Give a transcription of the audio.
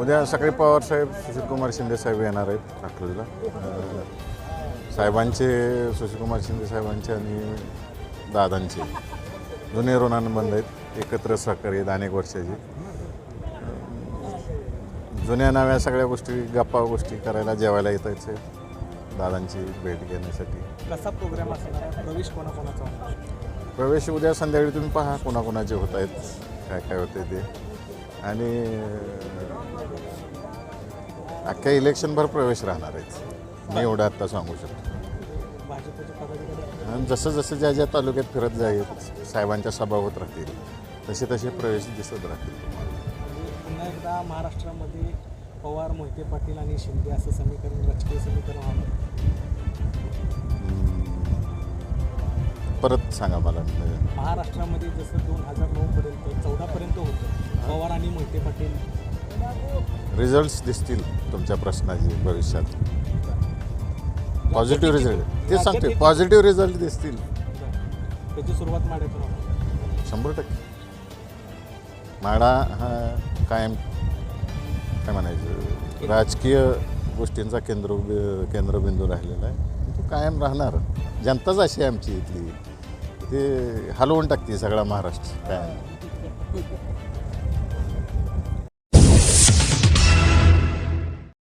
उद्या सकाळी पवार साहेब सुशीलकुमार शिंदे साहेब येणार आहेत अकलूजला साहेबांचे सुशीलकुमार शिंदे साहेबांचे आणि दादांचे. जुने ऋणानुबंध आहेत. एकत्र सहकार्य आहेत अनेक वर्षाचे. जुन्या नव्या सगळ्या गोष्टी गप्पा गोष्टी करायला जेवायला येतायचे दादांची भेट घेण्यासाठी. कसा प्रोग्राम असणार? प्रवेश कोणाकोणाचा प्रवेश उद्या संध्याकाळी तुम्ही पहा कोणाकोणाचे होत आहेत काय काय होते ते. आणि अख्ख्या इलेक्शनभर प्रवेश राहणार आहेत. मी एवढं आत्ता सांगू शकतो. आणि जसं जसं ज्या ज्या तालुक्यात फिरत जाईल साहेबांच्या सभा होत राहतील तसे तसे प्रवेश दिसत राहतील पुन्हा एकदा महाराष्ट्रामध्ये पवार मोहिते पाटील आणि शिंदे असं समीकरण राजकीय समीकरण परत सांगा मला. महाराष्ट्रामध्ये जसं दोन हजार नऊ पर्यंत चौदा पर्यंत होतं. पवार आणि मोहिते पाटील. रिझल्ट्स दिसतील तुमच्या प्रश्नाचे भविष्यात. पॉझिटिव्ह रिझल्ट ते सांगते पॉझिटिव्ह रिझल्ट दिसतील. त्याची सुरुवात माड्यातून होणार शंभर टक्के. माडा हा कायम काय म्हणायचं राजकीय गोष्टींचा केंद्र केंद्रबिंदू राहिलेला आहे. तो कायम राहणार. जनताच अशी आहे आमची इथली. ते हलवून टाकते सगळा महाराष्ट्र. काय